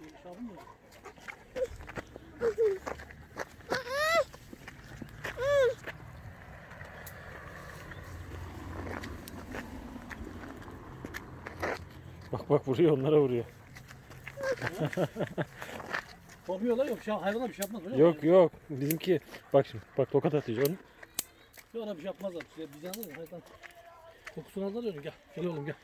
Mı? Bak bak vuruyor onlara vuruyor. Korkuyorlar yok. Şey, hayvana bir şey yapmaz. öyle mi? Yok yok bizimki bak şimdi bak tokat atıyor onu. Yok ona bir şey yapmazlar. Şey, biz yalnız hayvan. Kokusunu alırlar. Gel. Gel oğlum gel.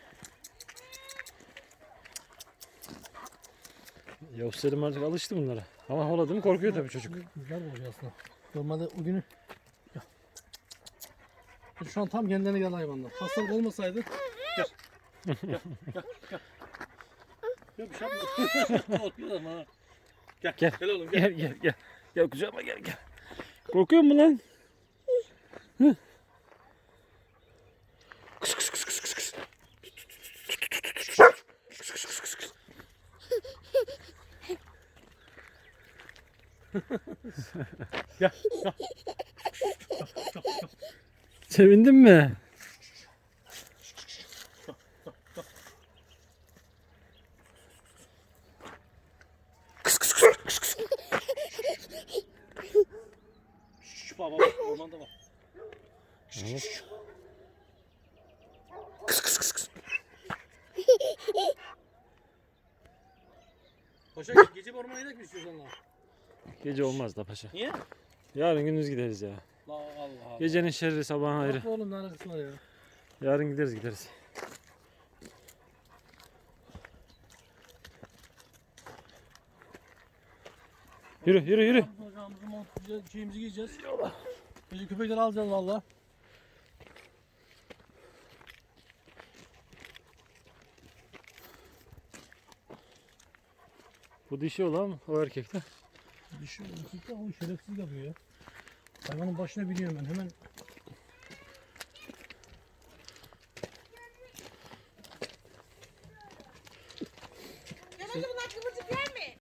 Ya Selim artık alıştı bunlara. Ama havladı mı korkuyor tabii çocuk. Güzel oluyor aslında. Normalde o günü Gel. Şu an tam kendilerine geldi hayvanlar. Hastalık olmasaydı gel. Gel. Gel. Gel. Gel. Yok bir şey yapma. Korkuyorlar ama. ha. Gel. Gel. Gel oğlum gel. Gel gel gel. Gel kucağıma gel gel. Korkuyor musun lan? Hı? Kıs kıs kıs kıs kıs kıs. Kıs kıs kıs kıs kıs. Gel. Sevindin mi? Kıs kıs kıs kıs kıs. Şşş baba bak ormanda bak. Evet. Kıs kıs kıs kıs. Paşa gece ormana gidelim istiyorsan lan? Gece olmaz da paşa. Niye? Yarın gündüz gideriz ya. La Allah Allah. Gecenin şerri sabahın ayrı. Bak oğlum ne alakası var ya. Yarın gideriz gideriz. Yürü yürü yürü. Bacağımızı mont şeyimizi giyeceğiz. Gece köpekleri alacağız valla. Bu dişi olan o erkekte. Dişi erkekte o şerefsiz yapıyor ya. Hayvanın başına biniyorum ben hemen. Hadi bunlar